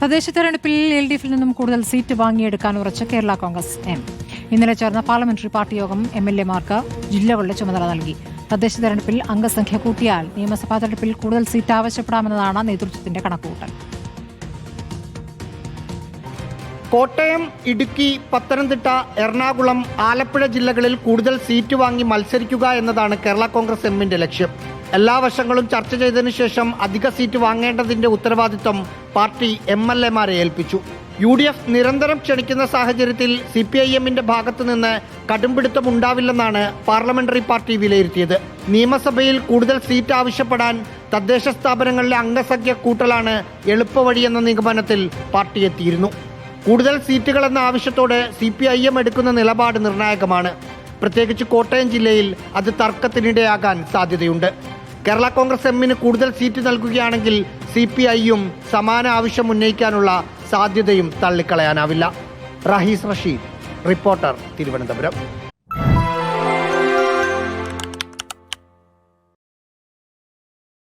തദ്ദേശ തെരഞ്ഞെടുപ്പിൽ L D എഫിൽ നിന്നും കൂടുതൽ സീറ്റ് വാങ്ങിയെടുക്കാൻ ഉറച്ച കേരള കോൺഗ്രസ് എം. ഇന്നലെ ചേർന്ന പാർലമെന്ററി പാർട്ടി യോഗം എം എൽ എമാർക്ക് ജില്ലകളുടെ ചുമതല നൽകി. തദ്ദേശ തെരഞ്ഞെടുപ്പിൽ അംഗസംഖ്യ കൂട്ടിയാൽ നിയമസഭാ തെരഞ്ഞെടുപ്പിൽ കൂടുതൽ സീറ്റ് ആവശ്യപ്പെടാമെന്നതാണ് നേതൃത്വത്തിന്റെ കണക്കുകൂട്ടൽ. കോട്ടയം ഇടുക്കി പത്തനംതിട്ട എറണാകുളം ആലപ്പുഴ ജില്ലകളിൽ കൂടുതൽ സീറ്റ് വാങ്ങി മത്സരിക്കുക എന്നതാണ് കേരള കോൺഗ്രസ് എമ്മിന്റെ ലക്ഷ്യം. എല്ലാ വശങ്ങളും ചർച്ച ചെയ്തതിനു ശേഷം അധിക സീറ്റ് വാങ്ങേണ്ടതിന്റെ ഉത്തരവാദിത്വം പാർട്ടി എം എൽ എമാരെ ഏൽപ്പിച്ചു. യു ഡി എഫ് നിരന്തരം ക്ഷണിക്കുന്ന സാഹചര്യത്തിൽ സി പി ഐ എമ്മിന്റെ ഭാഗത്തു നിന്ന് കടുംപിടുത്തം ഉണ്ടാവില്ലെന്നാണ് പാർലമെന്ററി പാർട്ടി വിലയിരുത്തിയത്. നിയമസഭയിൽ കൂടുതൽ സീറ്റ് ആവശ്യപ്പെടാൻ തദ്ദേശ സ്ഥാപനങ്ങളിലെ അംഗസംഖ്യ കൂട്ടലാണ് എളുപ്പവഴിയെന്ന നിഗമനത്തിൽ പാർട്ടി എത്തിയിരുന്നു. കൂടുതൽ സീറ്റുകൾ എന്ന ആവശ്യത്തോടെ സി പി ഐ എം എടുക്കുന്ന നിലപാട് നിർണായകമാണ്. പ്രത്യേകിച്ച് കോട്ടയം ജില്ലയിൽ അത് തർക്കത്തിനിടയാകാൻ സാധ്യതയുണ്ട്. കേരള കോൺഗ്രസ് എമ്മിന് കൂടുതൽ സീറ്റ് നൽകുകയാണെങ്കിൽ സി പി ഐയും സമാന ആവശ്യം ഉന്നയിക്കാനുള്ള സാധ്യതയും തള്ളിക്കളയാനാവില്ല. റഹീസ് റഷീദ് റിപ്പോർട്ടർ തിരുവനന്തപുരം.